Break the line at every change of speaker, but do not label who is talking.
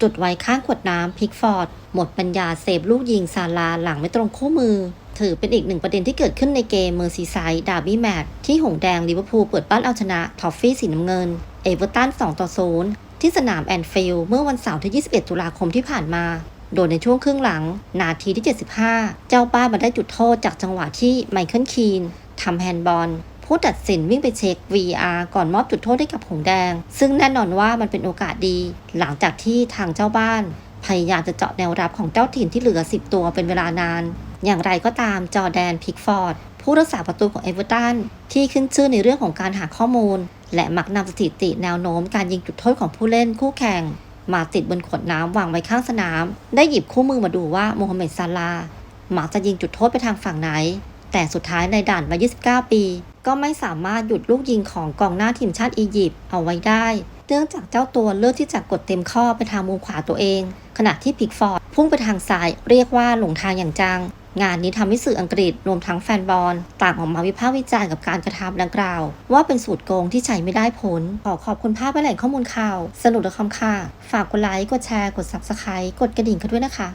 จุดไว้ข้างขวดน้ำพิกฟอร์ด หมดปัญญาเสพลูกยิงซาลาหลังไม่ตรงคู่มือ ถือเป็นอีกหนึ่งประเด็นที่เกิดขึ้นในเกมเมอร์ซีไซด์ดาร์บี้แมตช์ที่หงแดงลิเวอร์พูลเปิดบ้านเอาชนะทอฟฟี่สีน้ำเงิน เอเวอร์ตัน2ต่อ0ที่สนามแอนฟิลด์เมื่อวันเสาร์ที่ 21 ตุลาคมที่ผ่านมา โดยในช่วงครึ่งหลัง นาทีที่ 75 เจ้าป้านมาได้จุดโทษจากจังหวะที่ไมเคิลคีนทำแฮนด์บอล ผู้ตัดสินวิ่งไปเช็ค VR ก่อนมอบจุดโทษให้กับหงแดง ซึ่งแน่นอนว่ามันเป็นโอกาสดี หลังจากที่ทางเจ้าบ้าน พยายามจะเจาะแนวรับของเจ้าถิ่นที่เหลือ 10 ตัวเป็นเวลานาน อย่างไรก็ตามจอแดนพิกฟอร์ดผู้รักษาประตูของเอเวอร์ตันที่ขึ้นชื่อในเรื่องของการหาข้อมูล และมักนำสถิติแนวโน้มการยิงจุดโทษของผู้เล่นคู่แข่ง มาติดบนขวดน้ำวางไว้ข้างสนาม ได้หยิบคู่มือมาดูว่าโมฮัมเหม็ดซาลาห์มักจะยิงจุดโทษไปทางฝั่งไหน แต่สุดท้ายในด่านวัย29 ปี ก็ไม่สามารถหยุดลูกยิงของกองหน้าทีมชาติอียิปต์เอาไว้ได้ เนื่องจากเจ้าตัวเลือกที่จะกดเต็มข้อไปทางมุมขวาตัวเอง ขณะที่พิกฟอร์ดพุ่งไปทางซ้ายเรียกว่าหลงทางอย่างจัง งานนี้ทำให้สื่ออังกฤษรวมทั้งแฟนบอลต่างออกมาวิพากษ์วิจารณ์กับการกระทำดังกล่าว ว่าเป็นสูตรโกงที่ใช้ไม่ได้ผล ขอขอบคุณภาพและแหล่งข้อมูลข่าว สนุกและคำค่ะ ฝากกดไลค์ กดแชร์ กด subscribe กดกระดิ่งกันด้วยนะคะ